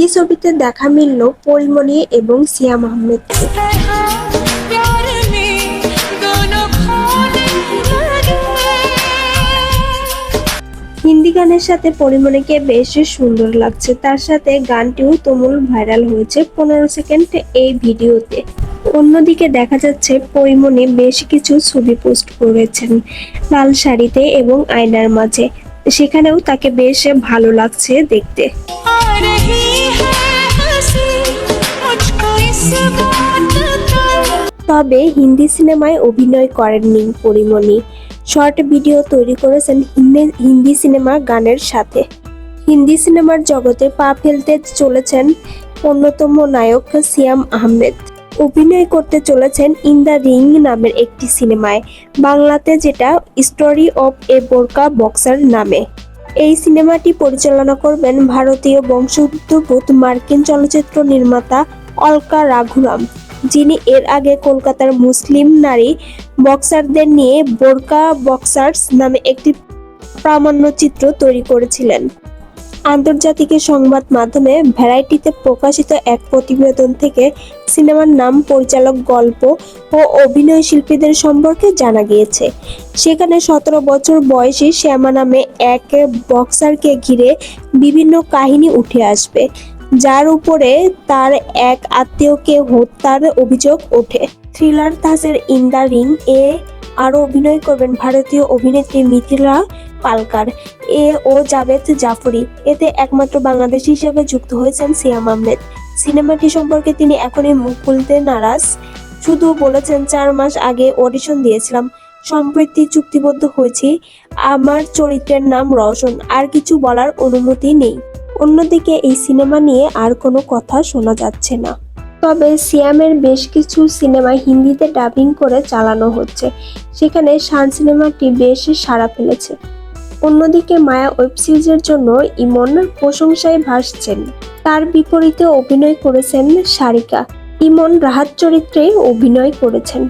হিন্দি ছবিতে দেখা মিলল পরিমণি এবং সিয়াম আহমেদ হিন্দি গানের সাথে পরিমণিকে বেশ সুন্দর লাগছে। তার সাথে গানটিও তুমুল ভাইরাল হয়েছে পনেরো সেকেন্ড এই ভিডিওতে। অন্যদিকে দেখা যাচ্ছে পরিমণি বেশ কিছু ছবি পোস্ট করেছেন। লাল শাড়িতে এবং আয়নার মাঝে। সেখানেও তাকে বেশ ভালো লাগছে দেখতে। তবে হিন্দি সিনেমায় অভিনয় করেননি পরিমণি। শর্ট ভিডিও তৈরি করেছেন হিন্দি সিনেমা গানের সাথে। হিন্দি সিনেমার জগতে পা ফেলতে চলেছেন অন্যতম নায়ক সিয়াম আহমেদ। অভিনয় করতে চলেছেন ইন দ্য রিং নামের একটি সিনেমায়, বাংলাতে যেটা স্টোরি অফ এ বোরকা বক্সার নামে। এই সিনেমাটি পরিচালনা করবেন ভারতীয় বংশোদ্ভূত মার্কিন চলচ্চিত্র নির্মাতা অলকা রাঘুরাম, যিনি এর আগে কলকাতার মুসলিম নারী বক্সারদের নিয়ে বোরকা বক্সার্স নামে একটি প্রামাণ্যচিত্র তৈরি করেছিলেন। আন্তর্জাতিক সংবাদ মাধ্যমে ভ্যারাইটিতে প্রকাশিত এক প্রতিবেদন থেকে সিনেমার নাম, পরিচালক, গল্প ও অভিনয় শিল্পীদের সম্পর্কে জানা গিয়েছে। সেখানে সতেরো বছর বয়সী শ্যামা নামে এক বক্সারকে ঘিরে বিভিন্ন কাহিনী উঠে আসবে, যার উপরে তার এক আত্মীয়কে হত্যার অভিযোগ ওঠে। Thriller Tasher in the ring এ আরও অভিনয় করবেন ভারতীয় অভিনেত্রী মিথিলা পালকার। এ ও জাভেদ জাফরি। এতে একমাত্র বাংলাদেশি হিসেবে যুক্ত হয়েছেন সিয়াম আহমেদ। সিনেমাটি সম্পর্কে তিনি এখনই মুখ খুলতে নারাজ। শুধু বলেছেন, চার মাস আগে অডিশন দিয়েছিলাম। সম্প্রতি চুক্তিবদ্ধ হয়েছি। আমার চরিত্রের নাম রওশন। আর কিছু বলার অনুমতি নেই। অন্যদিকে এই সিনেমা নিয়ে আর কোনো কথা শোনা যাচ্ছে না। তবে সিয়ামের বেশ কিছু সিনেমা হিন্দিতে ডাবিং করে চালানো হচ্ছে। সেখানে শান সিনেমাটি বেশ সাড়া ফেলেছে। অন্যদিকে মায়া ওয়েব সিরিজের জন্য ইমন প্রশংসায় ভাসছেন। তার বিপরীতে অভিনয় করেছেন সারিকা। ইমন রাহাত চরিত্রে অভিনয় করেছেন।